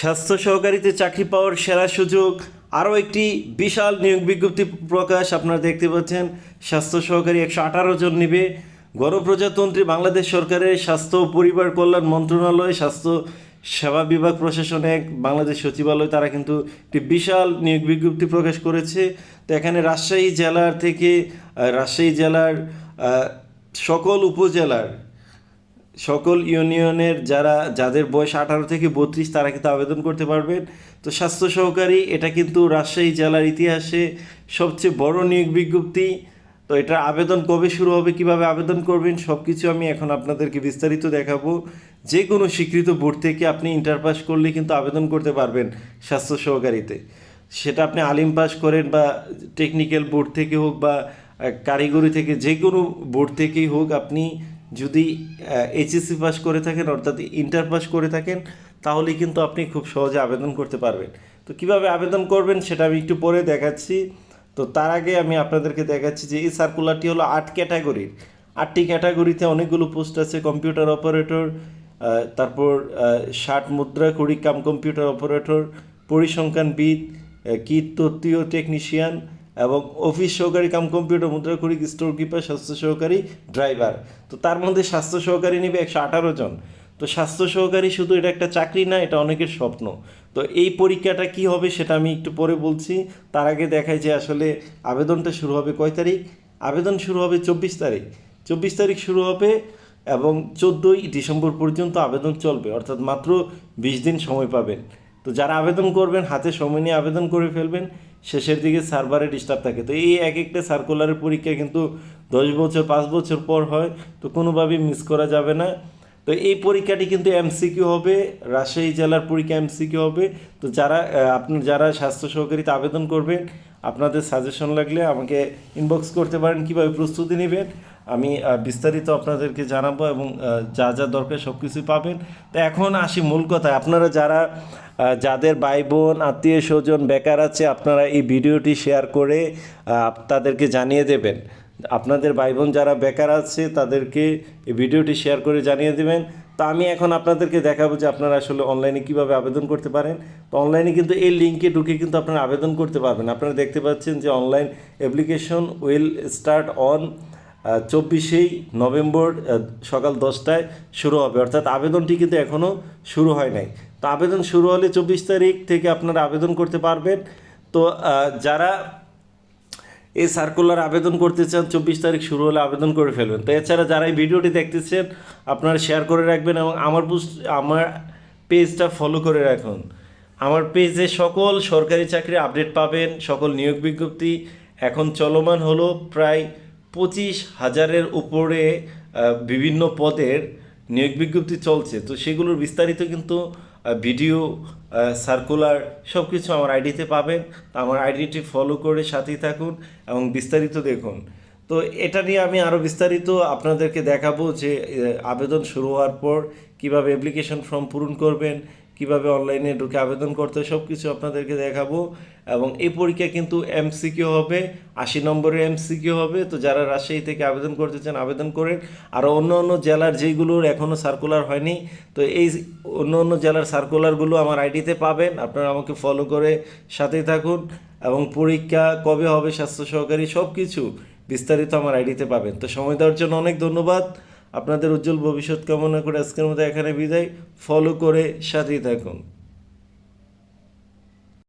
স্বাস্থ্য সহকারীতে চাকরি পাওয়ার সেরা সুযোগ। আরও একটি বিশাল নিয়োগ বিজ্ঞপ্তি প্রকাশ আপনারা দেখতে পাচ্ছেন। স্বাস্থ্য সহকারী একশো আঠারো জন নিবে। গণপ্রজাতন্ত্রী বাংলাদেশ সরকারের স্বাস্থ্য ও পরিবার কল্যাণ মন্ত্রণালয়, স্বাস্থ্য সেবা বিভাগ প্রশাসনে বাংলাদেশ সচিবালয়, তারা কিন্তু একটি বিশাল নিয়োগ বিজ্ঞপ্তি প্রকাশ করেছে। তো এখানে রাজশাহী জেলার থেকে রাজশাহী জেলার সকল উপজেলার সকল ইউনিয়নের যারা, যাদের বয়স আঠারো থেকে বত্রিশ, তারা কিন্তু আবেদন করতে পারবেন। তো স্বাস্থ্য সহকারী, এটা কিন্তু রাজশাহী জেলার ইতিহাসে সবচেয়ে বড় নিয়োগ বিজ্ঞপ্তি। তো এটা আবেদন কবে শুরু হবে, কীভাবে আবেদন করবেন সব কিছু আমি এখন আপনাদেরকে বিস্তারিত দেখাবো। যে কোনো স্বীকৃত বোর্ড থেকে আপনি ইন্টার পাস করলে কিন্তু আবেদন করতে পারবেন স্বাস্থ্য সহকারীতে। সেটা আপনি আলিম পাস করেন বা টেকনিক্যাল বোর্ড থেকে হোক বা কারিগরি থেকে যে কোনো বোর্ড থেকেই হোক আপনি যদি এইচএসসি পাস করে থাকেন, অর্থাৎ ইন্টার পাস করে থাকেন, তাহলে কিন্তু আপনি খুব সহজে আবেদন করতে পারবেন। তো কীভাবে আবেদন করবেন সেটা আমি একটু পরে দেখাচ্ছি। তো তার আগে আমি আপনাদেরকে দেখাচ্ছি যে এই সার্কুলারটি হলো আট ক্যাটাগরির আটটি ক্যাটাগরিতে অনেকগুলো পোস্ট আছে কম্পিউটার অপারেটর তারপর ষাট মুদ্রা কাম কম্পিউটার অপারেটর পরিসংখ্যানবিদ কীট তত্ত্বীয় টেকনিশিয়ান এবং অফিস সহকারী কাম কম্পিউটার মুদ্রা করি স্টোর কিপার স্বাস্থ্য সহকারী ড্রাইভার তো তার মধ্যে স্বাস্থ্য সহকারী নেবে একশো আঠারো জন। তো স্বাস্থ্য সহকারী শুধু এটা একটা চাকরি না, এটা অনেকের স্বপ্ন। তো এই পরীক্ষাটা কি হবে সেটা আমি একটু পরে বলছি। তার আগে দেখাই যে আসলে আবেদনটা শুরু হবে কয় তারিখ? আবেদন শুরু হবে চব্বিশ তারিখ। চব্বিশ তারিখ শুরু হবে এবং চোদ্দোই ডিসেম্বর পর্যন্ত আবেদন চলবে, অর্থাৎ মাত্র বিশ দিন সময় পাবেন। তো যারা আবেদন করবেন, হাতে সময় নিয়ে আবেদন করে ফেলবেন। শেষের দিকে সার্ভারে ডিস্টার্ব থাকে। তো এই এক একটা সার্কুলারের পরীক্ষা কিন্তু দশ বছর, পাঁচ বছর পর হয়, তো কোনোভাবেই মিস করা যাবে না। তো এই পরীক্ষাটি কিন্তু এমসিকিউ হবে, রাজশাহী জেলার পরীক্ষা এমসিকিউ হবে। তো যারা আপনি যারা স্বাস্থ্য সহকারীতে আবেদন করবেন। আপনাদের সাজেশন লাগলে আমাকে ইনবক্স করতে পারেন, কীভাবে প্রস্তুতি নেবেন? আমি বিস্তারিত আপনাদেরকে জানাব এবং যা যা দরকার সব কিছুই পাবেন। তো এখন আসি মূল কথায়। আপনারা যারা যাদের ভাই বোন আত্মীয় স্বজন বেকার আছে, আপনারা এই ভিডিওটি শেয়ার করে তাদেরকে জানিয়ে দেবেন। আপনাদের ভাই বোন যারা বেকার আছে, তাদেরকে এই ভিডিওটি শেয়ার করে জানিয়ে দেবেন। তো আমি এখন আপনাদেরকে দেখাবো যে আপনারা আসলে অনলাইনে কীভাবে আবেদন করতে পারেন। তো অনলাইনে কিন্তু এই লিঙ্কে ঢুকে কিন্তু আপনারা আবেদন করতে পারবেন। আপনারা দেখতে পাচ্ছেন যে online application will start on চব্বিশেই November সকাল দশটায় শুরু হবে। অর্থাৎ আবেদনটি কিন্তু এখনও শুরু হয় নাই। তো আবেদন শুরু হলে চব্বিশ তারিখ থেকে আপনারা আবেদন করতে পারবেন। তো যারা এই সার্কুলার আবেদন করতে চান, চব্বিশ তারিখ শুরু হলে আবেদন করে ফেলবেন। তো এছাড়া যারা এই ভিডিওটি দেখতেছেন, আপনারা শেয়ার করে রাখবেন এবং আমার আমার পেজটা ফলো করে রাখুন। আমার পেজে সকল সরকারি চাকরি আপডেট পাবেন, সকল নিয়োগ বিজ্ঞপ্তি। এখন চলমান হলো প্রায় পঁচিশ হাজারের উপরে বিভিন্ন পদের নিয়োগ বিজ্ঞপ্তি চলছে। তো সেগুলোর বিস্তারিত কিন্তু ভিডিও সার্কুলার সব কিছু আমার আইডিতে পাবেন। আমার আইডিটি ফলো করে সাথেই থাকুন এবং বিস্তারিত দেখুন। তো এটা নিয়ে আমি আরও বিস্তারিত আপনাদেরকে দেখাবো যে আবেদন শুরু হওয়ার পর কীভাবে অ্যাপ্লিকেশন ফর্ম পূরণ করবেন কীভাবে অনলাইনে ঢুকে আবেদন করতে সব কিছু আপনাদেরকে দেখাবো। এবং এই পরীক্ষা কিন্তু এমসিকিউ হবে, আশি নম্বরের এমসিকিউ হবে। তো যারা রাজশাহী থেকে আবেদন করতে চান, আবেদন করেন। আর অন্য অন্য জেলার যেইগুলোর এখনও সার্কুলার হয়নি, তো এই অন্য অন্য জেলার সার্কুলারগুলো আমার আইডিতে পাবেন। আপনারা আমাকে ফলো করে সাথেই থাকুন। এবং পরীক্ষা কবে হবে, স্বাস্থ্য সহকারী সব কিছু বিস্তারিত আমার আইডিতে পাবেন। তো সময় দেওয়ার জন্য অনেক ধন্যবাদ। আপনাদের উজ্জ্বল ভবিষ্যৎ কামনা করে আজকের মতো এখানে বিদায়। ফলো করে সাথেই থাকুন।